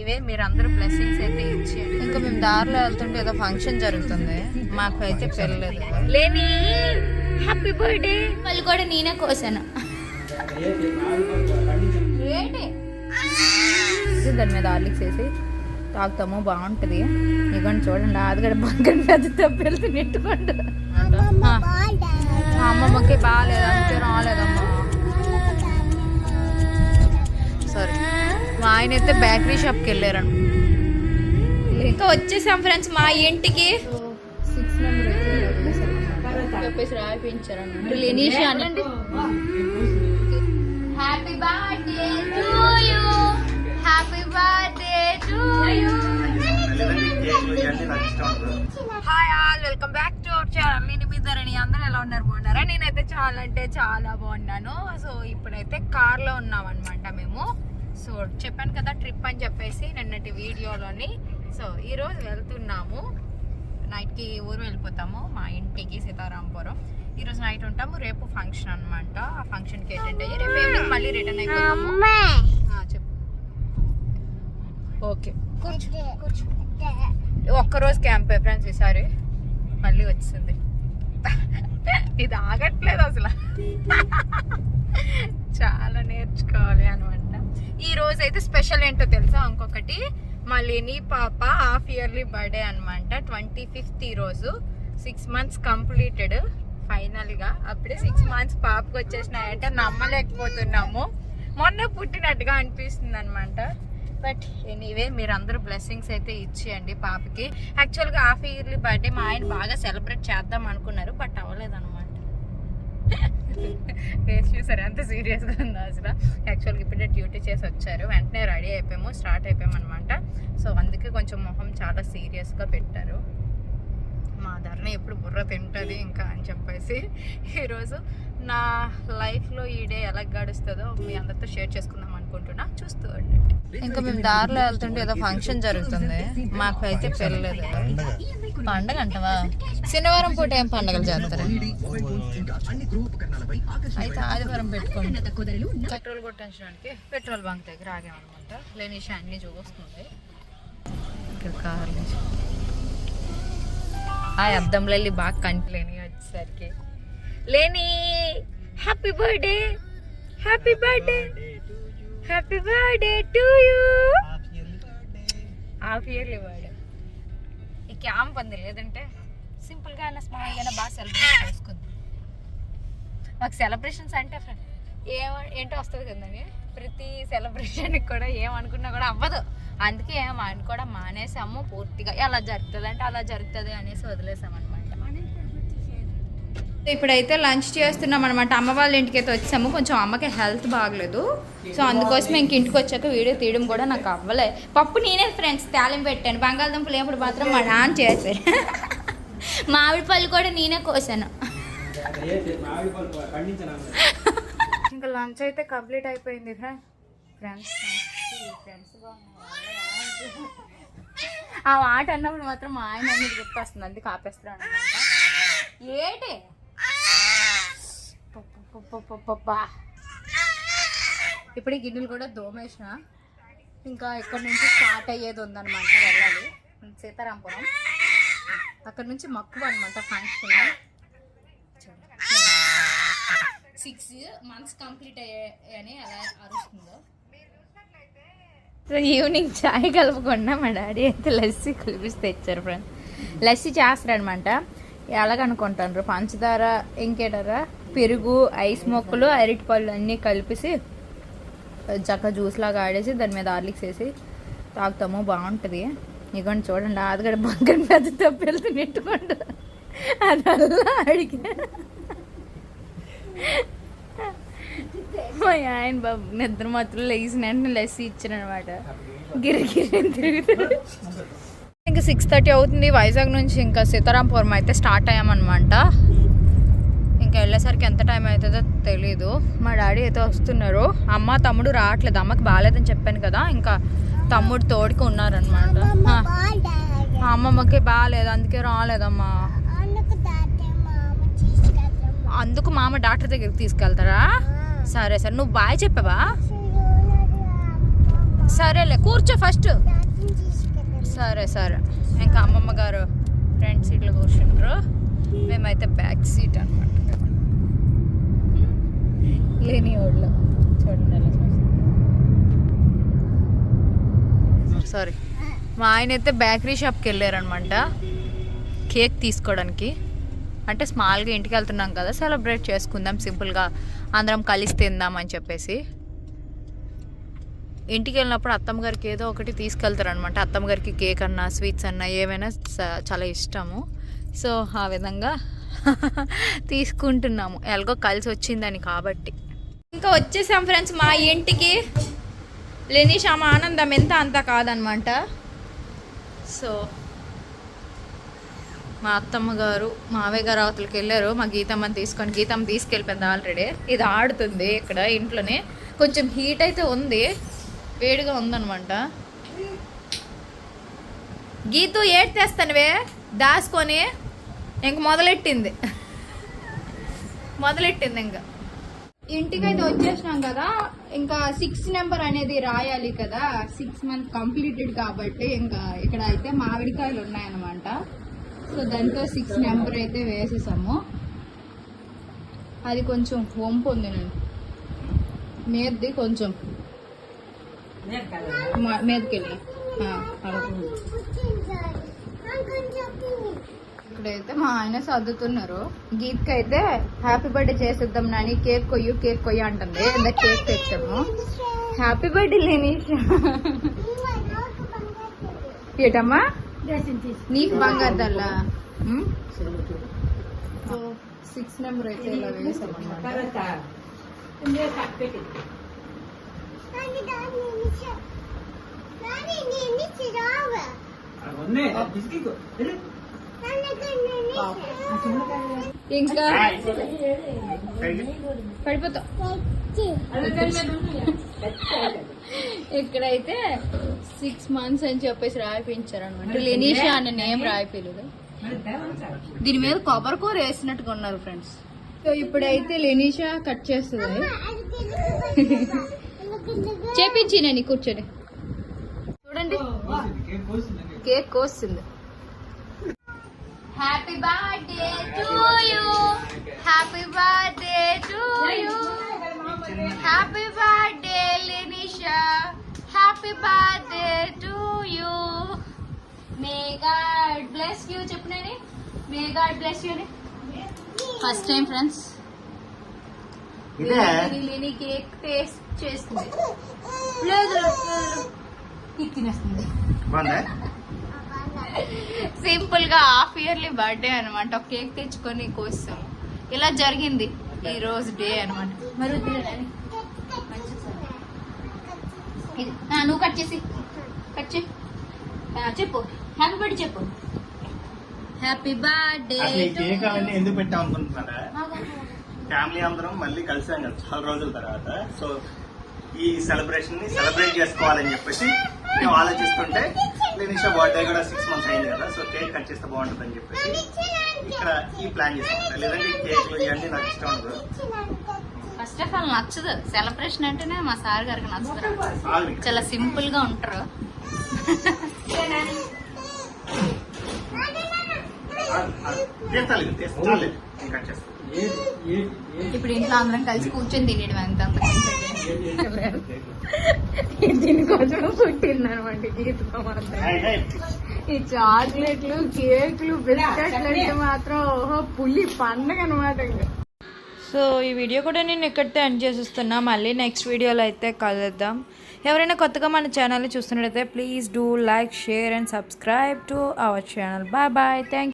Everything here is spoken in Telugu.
ఎనీవే మీరు అందరూ బ్లెస్సింగ్స్ అయితే ఇచ్చేయండి. ఇంకా మేము దారిలో వెళ్తుంటే ఏదో ఫంక్షన్ జరుగుతుంది. మాకు అయితే పెళ్ళలేదు లేని హ్యాపీ బర్త్డే వాళ్ళు కూడా నేనే కోసాను. దాని మీద ఆర్లిక్స్ వేసి తాగుతాము బాగుంటుంది. ఇదిగోండి చూడండి ఆదిగడ బంగారు పెద్ద తప్పెళ్తే నెట్టుకోండి అమ్మమ్మకి బాగాలేదు అంతే రాలేదమ్మా. మా ఆయన అయితే బేకరీ షాప్కి వెళ్ళారను. ఇంకా వచ్చేసాం ఫ్రెండ్స్ మా ఇంటికి. Happy birthday to you happy birthday to you hi all welcome back to our channel నేను మీ ధరణి. అందరూ ఎలా ఉన్నారు? బాగున్నారా? నేనైతే చాలా అంటే చాలా బాగున్నాను. సో ఇప్పుడైతే కార్లో ఉన్నాం అనమాట మేము. సో చెప్పాను కదా ట్రిప్ అని చెప్పేసి నిన్నటి వీడియోలోని. సో ఈ రోజు వెళ్తున్నాము. నైట్కి ఊరు వెళ్ళిపోతాము మా ఇంటికి సీతారాంపురం. ఈ రోజు నైట్ ఉంటాము రేపు ఫంక్షన్ అన్నమాట. ఆ ఫంక్షన్కి అటెండ్ అయ్యి రేపు ఈవినింగ్ మళ్ళీ రిటర్న్ అయిపోతాము. చెప్పు. ఓకే. కూర్చో కూర్చో. ఒక్క రోజు క్యాంప్ ఫ్రెండ్స్ ఈసారి? మళ్ళీ వచ్చింది ఇది ఆగట్లేదు అసలు. చాలా నేర్చుకోవాలి అనమాట ఈ రోజు అయితే స్పెషల్ ఏంటో తెలుసా ఇంకొకటి? మళ్ళీని పాప హాఫ్ ఇయర్లీ బర్త్డే అనమాట ట్వంటీ ఫిఫ్త్ ఈ రోజు. Six months completed. ఫైనల్గా అప్పుడే సిక్స్ మంత్స్ పాపకు వచ్చేసినాయంటే. నమ్మలేకపోతున్నాము. మొన్న పుట్టినట్టుగా అనిపిస్తుంది అనమాట బట్ ఎనీవే మీరు అందరూ బ్లెస్సింగ్స్ అయితే ఇచ్చేయండి పాపకి. యాక్చువల్గా హాఫ్ ఇయర్లీ బర్త్డే మా ఆయన బాగా సెలబ్రేట్ చేద్దాం అనుకున్నారు బట్ అవ్వలేదు అనమాట ఫేస్ చూసారు ఎంత సీరియస్గా ఉందో అసలు. యాక్చువల్గా ఇప్పుడే డ్యూటీ చేసి వచ్చారు. వెంటనే రెడీ అయిపోయాము. స్టార్ట్ అయిపోయాము అనమాట సో అందుకే కొంచెం మొహం చాలా సీరియస్గా పెట్టారు. మా ధరణ ఎప్పుడు బుర్ర తింటుంది ఇంకా అని చెప్పేసి. ఈరోజు నా లైఫ్లో ఈ డే ఎలా గడుస్తుందో మీ అందరితో షేర్ చేసుకుందాం అనుకుంటున్నా చూస్తూ ఉండండి. ఇంకా మేము దారిలో వెళ్తుంటే ఏదో ఫంక్షన్ జరుగుతుంది. మాకు అయితే పెళ్ళలేదు. పండగ అంటవా? శనివారం పూట ఏం పండగలు చేస్తారు అయితే ఆదివారం పెట్టుకోండి. పెట్రోల్ కొట్టించడానికి పెట్రోల్ బంక్ దగ్గర ఆగామనమాట లేని అన్ని చూస్తుంది ఇక్కడ కార్ ఆ అద్దంలో వెళ్ళి బాగా కంటిలేని వచ్చేసరికి. లేని happy birthday happy birthday happy birthday to you half yearly birthday ఈ క్యాంప్ ఉంది లేదంటే సింపుల్గా అయినా స్మాల్గా బాగా సెలబ్రేట్ చేసుకుంది. మాకు సెలబ్రేషన్స్ అంటే ఫ్రెండ్ ఏమ ఏంటో వస్తుంది కదండి ప్రతి సెలబ్రేషన్కి కూడా ఏమనుకున్నా కూడా అవ్వదు. అందుకే ఏం అనుకోవడం మానేసాము పూర్తిగా. ఎలా జరుగుతుంది అంటే అలా జరుగుతుంది అనేసి వదిలేసాం అనమాట ఇప్పుడైతే లంచ్ చేస్తున్నాం అనమాట అమ్మ వాళ్ళ ఇంటికి అయితే వచ్చాము. కొంచెం అమ్మకి హెల్త్ బాగలేదు. సో అందుకోసం ఇంక ఇంటికి వచ్చాక వీడియో తీయడం కూడా నాకు అవ్వలే. పప్పు నేనే ఫ్రెండ్స్ తాలింపు పెట్టాను. బంగాళదుంపలు ఎప్పుడు మాత్రం మా నాన్న చేశారు మామిడి పళ్ళు కూడా నేనే కోసాను. ఇంకా లంచ్ అయితే కంప్లీట్ అయిపోయింది ఫ్రెండ్స్. ఫ్రెండ్స్ ఆ మాట అన్నప్పుడు మాత్రం మా ఆయన గుర్తొస్తుంది. అందుకే ఆపేస్తున్నాను అనమాట ఏంటి. ఇప్పుడు ఈ గిన్నెలు కూడా దోమేసిన. ఇంకా ఇక్కడ నుంచి స్టార్ట్ అయ్యేది ఉందన్నమాట వెళ్ళాలి. సీతారాంపురం. అక్కడ నుంచి మక్కువ అనమాట ఫంక్షన్ సిక్స్ మంత్స్ కంప్లీట్ అయ్యాయని అలా అరుస్తుందో. ఈవినింగ్ చాయ్ కలపకుండా మా డాడీ అయితే లస్సీ కలిపిసి తెచ్చారు ఫ్రెండ్ లస్సీ చేస్తారనమాట ఎలాగనుకుంటారు పంచదార ఇంకేటారా? పెరుగు ఐస్ మొక్కలు అరటి పళ్ళు అన్నీ కలిపేసి చక్క జ్యూస్ లాగా ఆడేసి దాని మీద ఆర్లిక్స్ వేసి తాగుతాము. బాగుంటుంది. ఇగోండి చూడండి ఆదిగడ బంగారు పెద్ద తప్పెళ్తూ నెట్టుకోండు అదల్లా అడిగా. మా ఆయన బాబు నిద్ర మాత్రం లేచిన వెంటనే లెస్సి ఇచ్చాను అనమాట గిరిగిరి తిరుగుతాడు. ఇంకా సిక్స్ థర్టీ అవుతుంది. వైజాగ్ నుంచి ఇంకా సీతారాంపురం అయితే స్టార్ట్ అయ్యామన్నమాట. ఇంకా వెళ్ళేసరికి ఎంత టైం అవుతుందో తెలీదు. మా డాడీ అయితే వస్తున్నారు. అమ్మ తమ్ముడు రావట్లేదు. అమ్మకి బాగాలేదని చెప్పాను కదా. ఇంకా తమ్ముడు తోడుకు ఉన్నారనమాట అమ్మమ్మకి బాగాలేదు అందుకే రాలేదమ్మా. అందుకు మామ డాక్టర్ దగ్గరికి తీసుకెళ్తారా? సరే సరే. నువ్వు బాయ్ చెప్పావా? సరేలే కూర్చో ఫస్ట్. సరే సరే. ఇంకా అమ్మమ్మ గారు ఫ్రంట్ సీట్లో కూర్చుంటారు మేమైతే బ్యాక్ సీట్ అనమాట లేని వాళ్ళు. చూడండి ఎలా సారీ మా ఆయన అయితే బేకరీ షాప్కి వెళ్ళారనమాట. కేక్ తీసుకోవడానికి. అంటే స్మాల్గా ఇంటికి వెళ్తున్నాం కదా సెలబ్రేట్ చేసుకుందాం సింపుల్గా అందరం కలిసి తిందాం అని చెప్పేసి. ఇంటికి వెళ్ళినప్పుడు అత్తమ్మ గారికి ఏదో ఒకటి తీసుకెళ్తారనమాట. అత్తమ్మ గారికి కేక్ అన్నా స్వీట్స్ అన్నా ఏమైనా చాలా ఇష్టము. సో ఆ విధంగా తీసుకుంటున్నాము. ఎలాగో కలిసి వచ్చిందని కాబట్టి. ఇంకా వచ్చేసాం ఫ్రెండ్స్ మా ఇంటికి. లెనీష్ ఆమె ఆనందం ఎంత అంత కాదనమాట. సో మా అత్తమ్మ గారు మావయ్య గారు అవతలకి వెళ్ళారు. మా గీతమ్మని తీసుకొని గీతమ్మ తీసుకెళ్ళిపోయింది ఆల్రెడీ ఇది ఆడుతుంది ఇక్కడ ఇంట్లోనే. కొంచెం హీట్ అయితే ఉంది. వేడిగా ఉందనమాట. గీతు ఏడ్ తెస్తానువే? దాచుకొని. ఇంక మొదలెట్టింది. మొదలెట్టింది ఇంకా. ఇంటికైతే వచ్చేసినాం కదా ఇంకా సిక్స్ నెంబర్ అనేది రాయాలి కదా సిక్స్ మంత్ కంప్లీటెడ్ కాబట్టి ఇంకా ఇక్కడ అయితే మామిడికాయలు ఉన్నాయన్నమాట. సో దాంతో సిక్స్ నెంబర్ అయితే వేసేసాము. అది కొంచెం వంపు ఉంది నేను మీదది కొంచెం మీదకెళ్ళి. ఇక్కడైతే మా ఆయన సర్దుతున్నారు. గీత్కి అయితే హ్యాపీ బర్త్డే చేసేద్దాం నాని కేక్ కొయ్యు కేక్ కొయ్య అంటుంది. ఇందా కేక్ తెచ్చాము. హ్యాపీ బర్త్డే లేనీష్ ఏటమ్మా? నీకు బంగారు దల్లా సిక్స్ నెంబర్ అయితే ఇలా వేసామన్నమాట. ఇంకా పడిపోతాం. ఇక్కడైతే సిక్స్ మంత్స్ అని చెప్పేసి రాయిపించారు అనమాట లెనీషా అన్న నేమ్ రాయిపోలేదు దీని మీద కొబ్బరి కూర వేసినట్టుగా ఉన్నారు ఫ్రెండ్స్. సో ఇప్పుడైతే లెనీషా కట్ చేస్తుంది. చేపించి నేను కూర్చొని చూడండి. కేక్ కోస్తుంది happy birthday to you happy birthday to you happy birthday Linisha happy birthday to you may God bless you చెప్పినని may God bless you first time friends ఇదే లేని కేక్ టేస్ట్ చేస్తుంది లేదు లేదు. ఇది తినేస్తుంది బాగుందా సింపుల్గా హాఫ్ ఇయర్లీ బర్త్డే అనమాట ఒక కేక్ తెచ్చుకొని కోస్తాం ఇలా జరిగింది ఈ రోజు డే అనమాట మరి నువ్వు కట్ చేసి. కట్ చెప్పు. హ్యాపీ బర్త్డే చెప్పు. హ్యాపీ బర్త్డే కేక్ అవన్నీ ఎందుకు పెట్టాం అనుకుంటున్నారా? ఫ్యామిలీ అందరం మళ్ళీ కలిసాం కదా చాలా రోజుల తర్వాత. సో ఈ సెలబ్రేషన్ని సెలబ్రేట్ చేసుకోవాలని చెప్పేసి మేము ఆలోచిస్తుంటే లేనిషా బర్త్డే కూడా సిక్స్ మంత్స్ అయింది కదా సో కేక్ కట్ చేస్తే బాగుంటుంది అని చెప్పేసి ఇక్కడ ఈ ప్లాన్ చేసాం లేదంటే ఈ కేక్లు ఇవన్నీ నాకు ఇష్టం ఉండదు. ఫస్ట్ ఆఫ్ ఆల్ నచ్చదు. సెలబ్రేషన్ అంటేనే మా సార్ గారికి నచ్చదు ఆగు. చాలా సింపుల్గా ఉంటారు. ఇప్పుడు ఇంట్లో అందరం కలిసి కూర్చొని తినేయడం ఎంత అంత. దీనికోసం పుట్టింది అనమాట గీతం హాయ్, హాయ్. ఈ చాక్లెట్లు కేక్లు బిస్కెట్లు అంటే మాత్రం ఓహో పులి పండగ అనమాట సో ఈ వీడియో కూడా నేను ఎక్కడితే ఎండ్ చేసేస్తున్నా. మళ్ళీ నెక్స్ట్ వీడియోలో అయితే కలుద్దాం. ఎవరైనా కొత్తగా మన ఛానల్ని చూస్తున్నట్టయితే please do like share and subscribe to our channel bye bye thank